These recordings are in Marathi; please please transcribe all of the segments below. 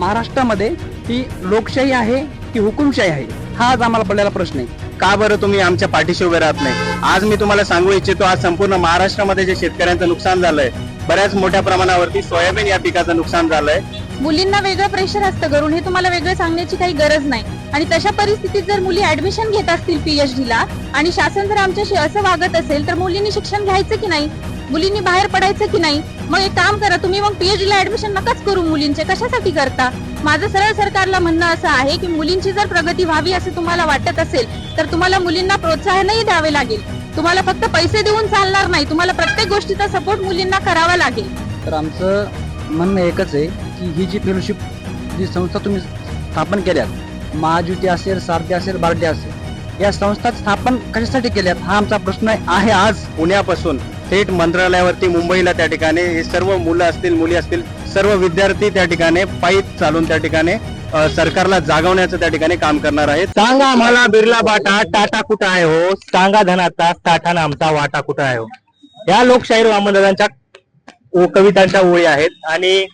महाराष्ट्रामध्ये ही लोकशाही आहे की हुकुमशाही आहे? हा आज आम्हाला पडलेला प्रश्न आहे. का बरं तुम्ही आमच्या पाठीशी उभे राहत नाही? आज मी तुम्हाला सांगू इच्छितो आज संपूर्ण महाराष्ट्रामध्ये जे शेतकऱ्यांचं नुकसान झालंय बऱ्याच मोठ्या प्रमाणावरती सोयाबीन या पिकाचं नुकसान झालंय. मुलींना वेगळं प्रेशर असतं घरून हे तुम्हाला वेगळं सांगण्याची काही गरज नाही. आणि तशा परिस्थितीत जर मुली ऍडमिशन घेत असतील पीएचडी ला आणि शासन जर आमच्याशी असं वागत असेल तर मुलींनी शिक्षण घ्यायचं की नाही? मुलींनी बाहेर पडायचं की नाही? मग एक काम करा तुम्ही मग पीएचडी ला ऍडमिशन नकाच करू मुलींचे. कशासाठी करता? माझं सरळ सरकारला म्हणणं असं आहे की मुलींची जर प्रगती व्हावी असं तुम्हाला वाटत असेल तर तुम्हाला मुलींना प्रोत्साहनही द्यावे लागेल. तुम्हाला फक्त पैसे देऊन चालणार नाही. तुम्हाला प्रत्येक गोष्टीचा सपोर्ट मुलींना करावा लागेल. तर आमचं म्हणणं एकच आहे की ही जी फेलोशिप जी संस्था तुम्ही स्थापन केल्यात महाज्युती असेल सारथी असेल बार्टी असेल या संस्था स्थापन कशासाठी केल्यात हा आमचा प्रश्न आहे आज पुण्यापासून थेट मंत्रालयावरती मुंबईला त्या ठिकाणी हे सर्व मुलं असतील मुली असतील सर्व विद्यार्थी त्या ठिकाणी पायी चालून त्या ठिकाणी सरकारला जागवण्याचं त्या ठिकाणी काम करणार आहे सांगा आम्हाला बिर्ला बाटा टाटा कुठं आहे हो? सांगा धनाचा टाटा नामचा वाटा कुठं आहे हो? या लोकशाहीर वामनदादांच्या कवितांच्या ओळी आहेत आणि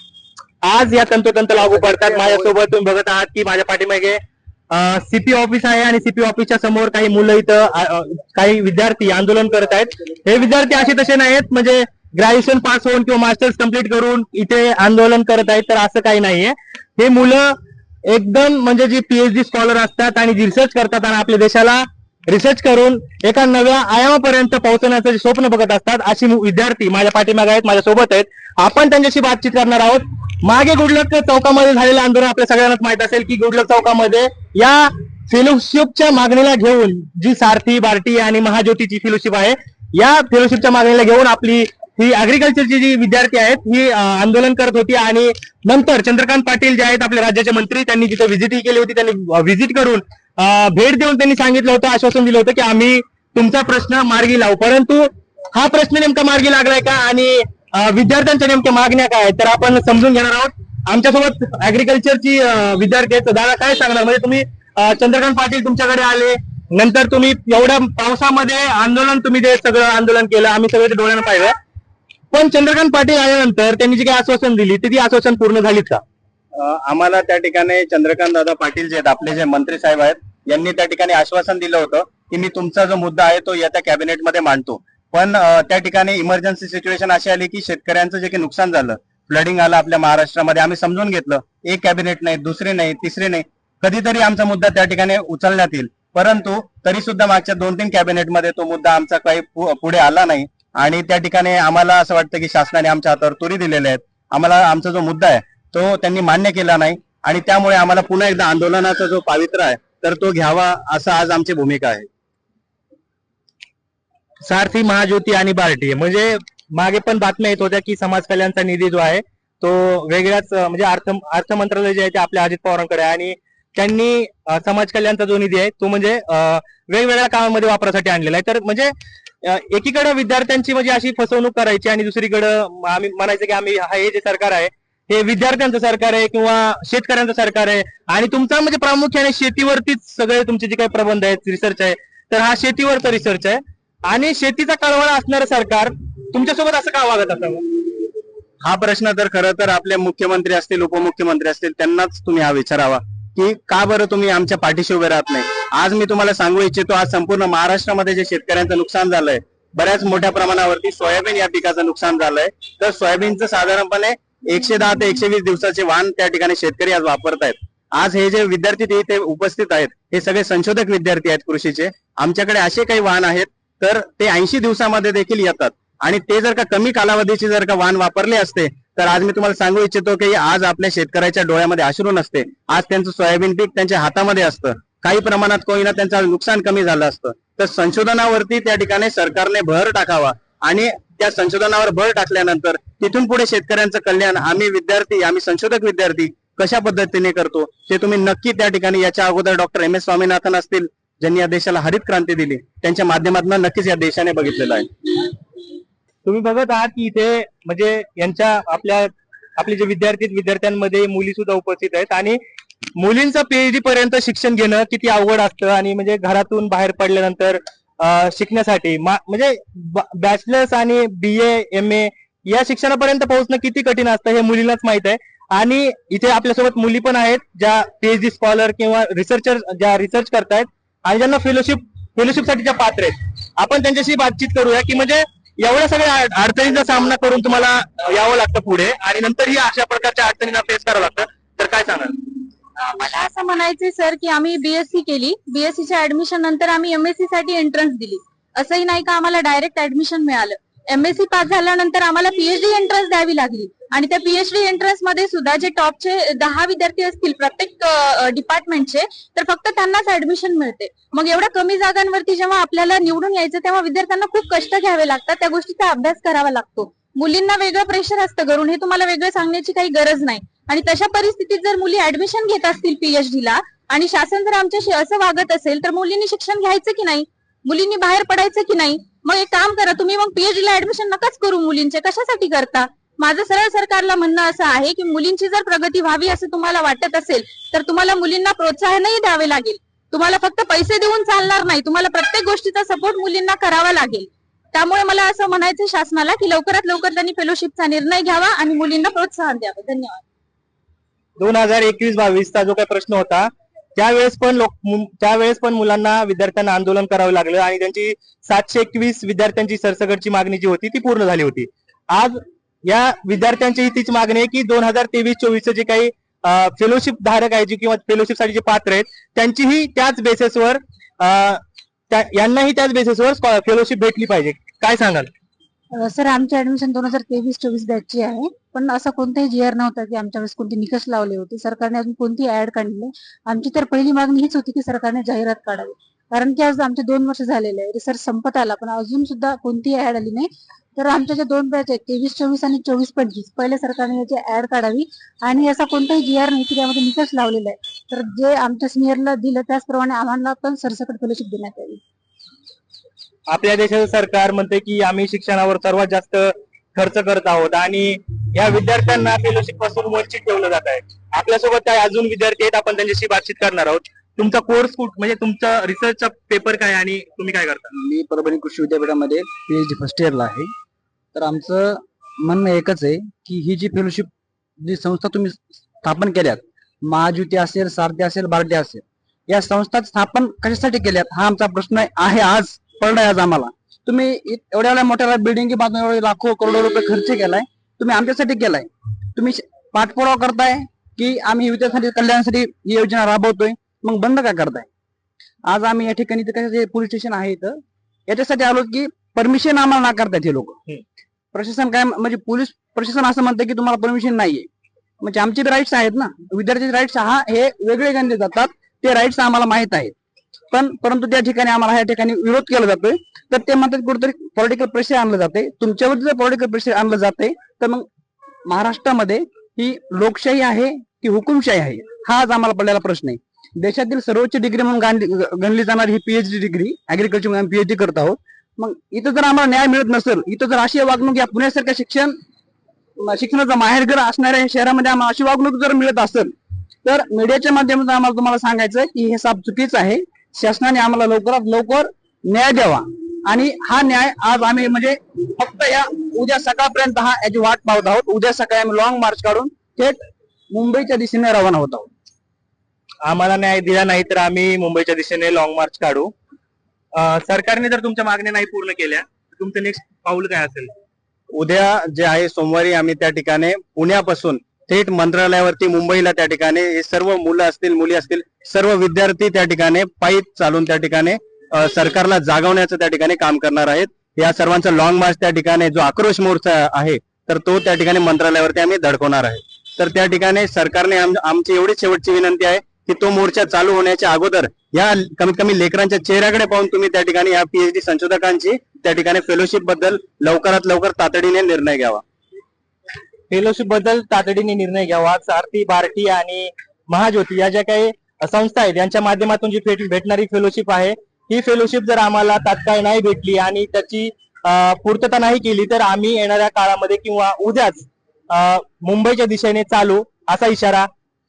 आज या तंतोतंत लागू पडतात. माझ्यासोबत तुम्ही बघत आहात की माझ्या पाठीमागे सीपी ऑफिस आहे आणि सीपी ऑफिसच्या समोर काही मुलं इथं काही विद्यार्थी आंदोलन करत आहेत. हे विद्यार्थी असे तसे नाहीत म्हणजे ग्रॅज्युएशन पास होऊन किंवा मास्टर्स कंप्लीट करून इथे आंदोलन करत आहेत तर असं काही नाहीये. हे मुलं एकदम म्हणजे जी पीएचडी स्कॉलर असतात आणि रिसर्च करतात आणि आपल्या देशाला रिसर्च करून एका नव्या आयामापर्यंत पोहोचण्याचं जे स्वप्न बघत असतात अशी विद्यार्थी माझ्या पाठीमागे आहेत माझ्या सोबत आहेत. आपण त्यांच्याशी बातचीत करणार आहोत. मागे गुडलक चौकामध्ये झालेलं आंदोलन आपल्या सगळ्यांनाच माहीत असेल की गुडलक चौकामध्ये या फेलोशिपच्या मागणीला घेऊन जी सारथी बार्टी आणि महाज्योतीची फेलोशिप आहे या फेलोशिपच्या मागणीला घेऊन आपली ही अग्रिकल्चरची जी विद्यार्थी आहेत ही आंदोलन करत होती आणि नंतर चंद्रकांत पाटील जे आहेत आपल्या राज्याचे मंत्री त्यांनी तिथे व्हिजिटही केली होती त्यांनी व्हिजिट करून भेट देऊन त्यांनी सांगितलं होतं आश्वासन दिलं होतं की आम्ही तुमचा प्रश्न मार्गी लावू. परंतु हा प्रश्न नेमका मार्गी लागलाय का आणि विद्यार्थ्यांच्या नेमक्या मागण्या काय तर आपण समजून घेणार आहोत. आमच्यासोबत अग्रिकल्चरची विद्यार्थी आहेत. दादा काय सांगणार? म्हणजे तुम्ही चंद्रकांत पाटील तुमच्याकडे आले. नंतर तुम्ही एवढ्या पावसामध्ये आंदोलन तुम्ही जे सगळं आंदोलन केलं आम्ही सगळे डोळ्यानं पाहिलं. पण चंद्रकांत पाटील आल्यानंतर त्यांनी जी काही आश्वासन दिली ती ती आश्वासन पूर्ण झालीत का? आम्हाला त्या ठिकाणी चंद्रकांत दादा पाटील जे आहेत आपले जे मंत्री साहेब आहेत यांनी त्या ठिकाणी आश्वासन दिलं होतं की मी तुमचा जो मुद्दा आहे तो येत्या कॅबिनेटमध्ये मांडतो. पण त्या ठिकाणी इमर्जन्सी सिच्युएशन अशी आली की शेतकऱ्यांचं जे काही नुकसान झालं. फ्लडिंग आलं आपल्या महाराष्ट्रामध्ये आम्ही समजून घेतलं. एक कॅबिनेट नाही दुसरे नाही तिसरे नाही. कधीतरी आमचा मुद्दा त्या ठिकाणी उचलण्यात येईल. परंतु तरी सुद्धा मागच्या दोन तीन कॅबिनेटमध्ये तो मुद्दा आमचा काही पुढे आला नाही. आणि त्या ठिकाणी आम्हाला असं वाटतं की शासनाने आमच्या हातावर तुरी दिलेल्या आहेत. आम्हाला आमचा जो मुद्दा आहे तो त्यांनी मान्य केला नाही. आणि त्यामुळे आम्हाला पुन्हा एकदा आंदोलनाचा जो पावित्रा आहे तर तो घ्यावा असं आज आमची भूमिका आहे. सारथी महाज्योती आणि बार्टी. म्हणजे मागे पण बातम्या येत होत्या की समाज कल्याणचा निधी जो आहे तो वेगळ्याच म्हणजे अर्थ अर्थ मंत्रालय जे आहे ते आपल्या अजित पवारांकडे आहे आणि त्यांनी समाज कल्याणचा जो निधी आहे तो म्हणजे वेगवेगळ्या कामामध्ये वापरासाठी आणलेला आहे. तर म्हणजे एकीकडे विद्यार्थ्यांची म्हणजे अशी फसवणूक करायची आणि दुसरीकडे आम्ही म्हणायचं की आम्ही हा- हे जे सरकार आहे हे विद्यार्थ्यांचं सरकार आहे किंवा शेतकऱ्यांचं सरकार आहे आणि तुमचा म्हणजे प्रामुख्याने शेतीवरतीच सगळे तुमचे जे काही प्रबंध आहेत रिसर्च आहे तर हा शेतीवरचा रिसर्च आहे. आणि शेतीचा कळवळा असणारं सरकार तुमच्यासोबत असं का वागत असावं? हा प्रश्न तर खरं तर आपले मुख्यमंत्री असतील उपमुख्यमंत्री असतील त्यांनाच तुम्ही हा विचारावा की का बरं तुम्ही आमच्या पाठीशी उभे राहत नाही? आज मी तुम्हाला सांगू इच्छितो आज संपूर्ण महाराष्ट्रामध्ये जे शेतकऱ्यांचं नुकसान झालंय बऱ्याच मोठ्या प्रमाणावरती सोयाबीन या पिकाचं नुकसान झालंय. तर सोयाबीनचं साधारणपणे एकशे दहा ते एकशे वीस दिवसाचे वाहन त्या ठिकाणी शेतकरी आज वापरतायत. आज हे जे विद्यार्थी ते उपस्थित आहेत हे सगळे संशोधक विद्यार्थी आहेत कृषीचे. आमच्याकडे असे काही वाहन आहेत तर ते ऐंशी दिवसामध्ये देखील येतात. आणि ते जर का कमी कालावधीचे जर का वाहन वापरले असते तर आज मी तुम्हाला सांगू इच्छितो की आज आपल्या शेतकऱ्याच्या डोळ्यामध्ये अश्रू नसते. आज त्यांचं सोयाबीन पीक त्यांच्या हातामध्ये असतं. काही प्रमाणात कोणीना त्यांचं नुकसान कमी झालं असतं. तर संशोधनावरती त्या ठिकाणी सरकारने भर टाकावा. आणि त्या संशोधनावर भर टाकल्यानंतर तिथून पुढे शेतकऱ्यांचं कल्याण आम्ही विद्यार्थी आम्ही संशोधक विद्यार्थी कशा पद्धतीने करतो ते तुम्ही नक्की त्या ठिकाणी याच्या अगोदर डॉक्टर एम एस स्वामीनाथन असतील ज्यांनी या देशाला हरित क्रांती दिली त्यांच्या माध्यमातून नक्कीच या देशाने बघितलेलं आहे. तुम्ही बघत आहात की इथे म्हणजे यांच्या आपल्या आपले जे विद्यार्थी विद्यार्थ्यांमध्ये मुली सुद्धा उपस्थित आहेत आणि मुलींचं पीएचडी पर्यंत शिक्षण घेणं किती अवघड असतं आणि म्हणजे घरातून बाहेर पडल्यानंतर शिकण्यासाठी. म्हणजे बॅचलर्स आणि बी एम ए या शिक्षणापर्यंत पोहोचणं किती कठीण असतं हे मुलींनाच माहीत आहे. आणि इथे आपल्यासोबत मुली पण आहेत ज्या पीएचडी स्कॉलर किंवा रिसर्चर ज्या रिसर्च करतायत आणि ज्यांना फेलोशिप फेलोशिपसाठी ज्या पात्र आहेत. आपण त्यांच्याशी बातचीत करूया की म्हणजे एवढ्या सगळ्या अडचणींचा सामना करून तुम्हाला यावं लागतं पुढे आणि नंतरही अशा प्रकारच्या अडचणींना फेस करावं लागतं. तर काय सांगाल? मला असं म्हणायचंय सर की आम्ही बीएससी केली. बीएससी च्या ऍडमिशन नंतर आम्ही एमएससी साठी एंट्रन्स दिली. असंही नाही का आम्हाला डायरेक्ट ऍडमिशन मिळालं. एमएससी पास झाल्यानंतर आम्हाला पीएचडी एंट्रन्स द्यावी लागली. आणि त्या पीएचडी एंट्रन्समध्ये सुद्धा जे टॉपचे दहा विद्यार्थी असतील प्रत्येक डिपार्टमेंटचे तर फक्त त्यांनाच ऍडमिशन मिळते. मग एवढ्या कमी जागांवरती जेव्हा आपल्याला निवडून यायचं तेव्हा विद्यार्थ्यांना खूप कष्ट घ्यावे लागतात. त्या गोष्टीचा अभ्यास करावा लागतो. मुलींना वेगळं प्रेशर असतं घरून हे तुम्हाला वेगळं सांगण्याची काही गरज नाही. आणि तशा परिस्थितीत जर मुली ऍडमिशन घेत असतील पीएचडी ला आणि शासन जर आमच्याशी असं वागत असेल तर मुलींनी शिक्षण घ्यायचं की नाही? मुलींनी बाहेर पडायचं की नाही? मग एक काम करा तुम्ही मग पीएचडी ला ऍडमिशन नकाच करू मुलींचे. कशासाठी करता? माझं सरळ सरकारला म्हणणं असं आहे की मुलींची जर प्रगती व्हावी असं तुम्हाला वाटत असेल तर तुम्हाला मुलींना प्रोत्साहनही द्यावे लागेल. तुम्हाला फक्त पैसे देऊन चालणार नाही. तुम्हाला प्रत्येक गोष्टीचा सपोर्ट मुलींना करावा लागेल. त्यामुळे मला असं म्हणायचं शासनाला की लवकरात लवकर त्यांनी फेलोशिपचा निर्णय घ्यावा आणि मुलींना प्रोत्साहन द्यावं. धन्यवाद. दोन हजार एकवीस बावीसचा जो काही प्रश्न होता त्यावेळेस पण लोक त्यावेळेस पण मुलांना विद्यार्थ्यांना आंदोलन करावं लागलं आणि त्यांची सातशे एकवीस विद्यार्थ्यांची सरसकटची मागणी जी होती ती पूर्ण झाली होती. आज या विद्यार्थ्यांची तीच मागणी आहे की दोन हजार तेवीस चोवीसचे जे काही फेलोशिप धारक आहे जे किंवा फेलोशिपसाठी जे पात्र आहेत त्यांचीही त्याच बेसिसवर यांनाही त्याच बेसिसवर फेलोशिप भेटली पाहिजे. काय सांगाल? सर आमची ऍडमिशन दोन हजार तेवीस चोवीस बॅचची आहे. पण असा कोणताही जी आर नव्हता की आमच्या वेळेस कोणते निकष लावले होते. सरकारने अजून कोणती ऍड काढली नाही. आमची तर पहिली मागणी हीच होती की सरकारने जाहिरात काढावी. कारण की आज आमचे दोन वर्ष झालेले आहे. रिसर्च संपत आला पण अजून सुद्धा कोणतीही ऍड आली नाही. तर आमच्या ज्या दोन बॅच आहेत तेवीस चोवीस आणि चोवीस पंचवीस पहिल्या सरकारने याची ऍड काढावी. आणि असा कोणताही जी आर नाही की त्यामध्ये निकष लावलेला आहे. तर जे आमच्या सिनियरला दिलं त्याचप्रमाणे आम्हाला पण सरसकट फेलोशिप देण्यात यावी. आपल्या देशाचं सरकार म्हणते की आम्ही शिक्षणावर सर्वात जास्त खर्च करत आहोत आणि या विद्यार्थ्यांना फेलोशिपपासून वंचित ठेवलं जात आहे. आपल्यासोबत काय अजून विद्यार्थी आहेत आपण त्यांच्याशी बातचीत करणार आहोत. तुमचा कोर्स कुठ म्हणजे तुमचा रिसर्चचा पेपर काय आणि तुम्ही काय करता? मी परभणी कृषी विद्यापीठामध्ये पीएचडी फर्स्ट इयरला आहे. तर आमचं म्हणणं एकच आहे की ही जी फेलोशिप जी संस्था तुम्ही स्थापन केल्यात महाज्योती असेल सारथी असेल बारडे असेल या संस्था स्थापन कशासाठी केल्यात हा आमचा प्रश्न आहे आज. पडलाय आज आम्हाला. तुम्ही एवढ्या एवढ्या मोठ्या बिल्डिंग बांधून एवढे लाखो करोडो रुपये खर्च केलाय. तुम्ही आमच्यासाठी केलाय. तुम्ही पाठपुरावा करताय की आम्ही विद्यार्थ्यांसाठी कल्याणासाठी ही योजना राबवतोय मग बंद का करताय? आज आम्ही या ठिकाणी पोलीस स्टेशन आहे इथं याच्यासाठी आलो की परमिशन आम्हाला नाकारतात हे लोक. प्रशासन काय म्हणजे पोलीस प्रशासन असं म्हणतं की तुम्हाला परमिशन नाहीये. म्हणजे आमचे राईट्स आहेत ना. विद्यार्थ्याचे राईट्स हा हे वेगळे गणले जातात. ते राईट्स आम्हाला माहीत आहेत. पण परंतु त्या ठिकाणी आम्हाला या ठिकाणी विरोध केला जातोय. तर ते म्हणतात कुठेतरी पॉलिटिकल प्रेशर आणलं जाते तुमच्यावरती जर पॉलिटिकल प्रेशर आणलं जाते तर मग महाराष्ट्रामध्ये ही लोकशाही आहे की हुकुमशाही आहे? हा आज आम्हाला पडलेला प्रश्न आहे. देशातील सर्वोच्च डिग्री म्हणून गणली जाणारी ही पीएचडी डिग्री अग्रिकल्चर म्हणून पीएचडी करत आहोत. मग इथं जर आम्हाला न्याय मिळत नसेल इथं जर अशी वागणूक या पुण्यासारख्या शिक्षण शिक्षणाचा शिक्षणाचं माहेरघर असणाऱ्या या शहरामध्ये आम्हाला अशी वागणूक जर मिळत असेल तर मीडियाच्या माध्यमातून आम्हाला तुम्हाला सांगायचं की हे साप चुकीचं आहे. शासनाने आम्हाला लवकरात लवकर न्याय द्यावा. आणि हा न्याय आज आम्ही म्हणजे फक्त या उद्या सकाळपर्यंत हा याची वाट पाहत आहोत. उद्या सकाळी आम्ही लॉंग मार्च काढून थेट मुंबईच्या दिशेने रवाना होत आहोत. आम्हाला न्याय दिला नाही तर आम्ही मुंबईच्या दिशेने लॉंग मार्च काढू. अं, सरकारने जर तुमच्या मागण्या नाही पूर्ण केल्या तर तुमचं नेक्स्ट पाऊल काय असेल? उद्या जे आहे सोमवारी आम्ही त्या ठिकाणी पुण्यापासून थेट मंत्रालयावरती मुंबईला त्या ठिकाणी हे सर्व मुलं असतील मुली असतील सर्व विद्यार्थी त्या ठिकाणी पायी चालून त्या ठिकाणी सरकारला जागवण्याचं त्या ठिकाणी काम करणार आहेत. या सर्वांचा लॉंग मार्च त्या ठिकाणी जो आक्रोश मोर्चा आहे तर तो त्या ठिकाणी मंत्रालयावरती आम्ही धडकवणार आहे. तर त्या ठिकाणी सरकारने आमची एवढी शेवटची विनंती आहे की तो मोर्चा चालू होण्याच्या अगोदर या कमीत कमी लेकरांच्या चेहऱ्याकडे पाहून तुम्ही त्या ठिकाणी या पीएचडी संशोधकांची त्या ठिकाणी फेलोशिपबद्दल लवकरात लवकर तातडीने निर्णय घ्यावा. फेलोशिपबद्दल तातडीने निर्णय घ्यावा. सारथी बार्टी आणि महाज्योती या ज्या काही संस्था आहेत यांच्या माध्यमातून जी भेटणारी फेलोशिप आहे ही फेलोशिप जर आम्हाला तात्काळ नाही भेटली आणि त्याची पूर्तता नाही केली तर आम्ही येणाऱ्या काळामध्ये किंवा उद्याच मुंबईच्या दिशेने चालू असा इशारा